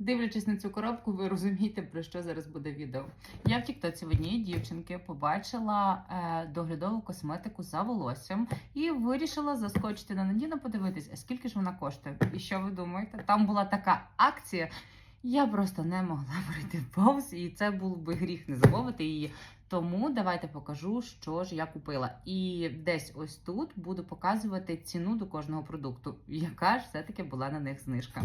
Дивлячись на цю коробку, ви розумієте, про що зараз буде відео. Я в Тіктоці в однієї дівчинки побачила е, доглядову косметику за волоссям і вирішила заскочити на Надіна подивитись, а скільки ж вона коштує. І що ви думаєте? Там була така акція. Я просто не могла пройти повз, і це був би гріх не замовити її. Тому давайте покажу, що ж я купила. І десь ось тут буду показувати ціну до кожного продукту, яка ж все-таки була на них знижка.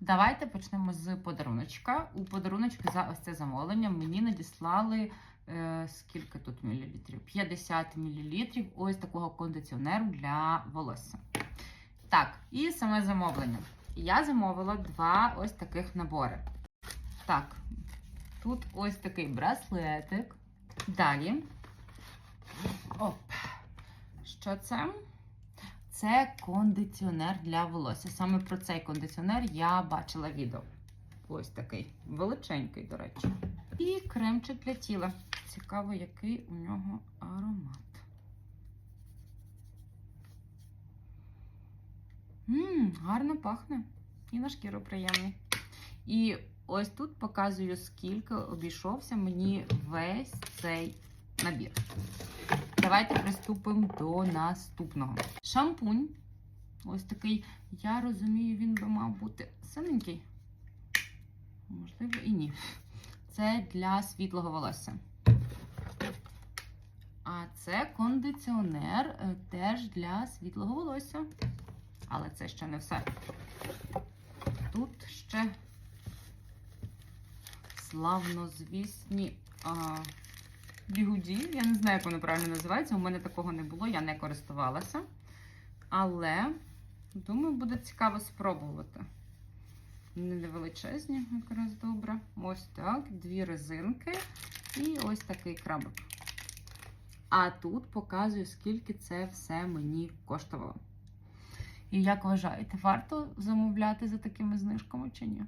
Давайте почнемо з подаруночка. У подаруночку за ось це замовлення мені надіслали е, скільки тут мілілітрів? 50 мілілітрів ось такого кондиціонеру для волосся. Так, і саме замовлення. Я замовила два ось таких набори. Так, тут ось такий браслетик. Далі. Оп. Що це? Це кондиціонер для волосся. Саме про цей кондиціонер я бачила відео. Ось такий величенький, до речі. І кремчик для тіла. Цікаво, який у нього аромат. Ммм, гарно пахне. І на шкіру приємний. І ось тут показую, скільки обійшовся мені весь цей набір. Давайте приступимо до наступного. Шампунь. Ось такий, я розумію, він би мав бути синенький. Можливо, і ні. Це для світлого волосся. А це кондиціонер е, теж для світлого волосся. Але це ще не все. Тут ще славнозвісні а, бігуді. Я не знаю, як вони правильно називаються. У мене такого не було, я не користувалася. Але, думаю, буде цікаво спробувати. Вони невеличезні, якраз добре. Ось так, дві резинки і ось такий крабик. А тут показую, скільки це все мені коштувало. І як вважаєте, варто замовляти за такими знижками чи ні?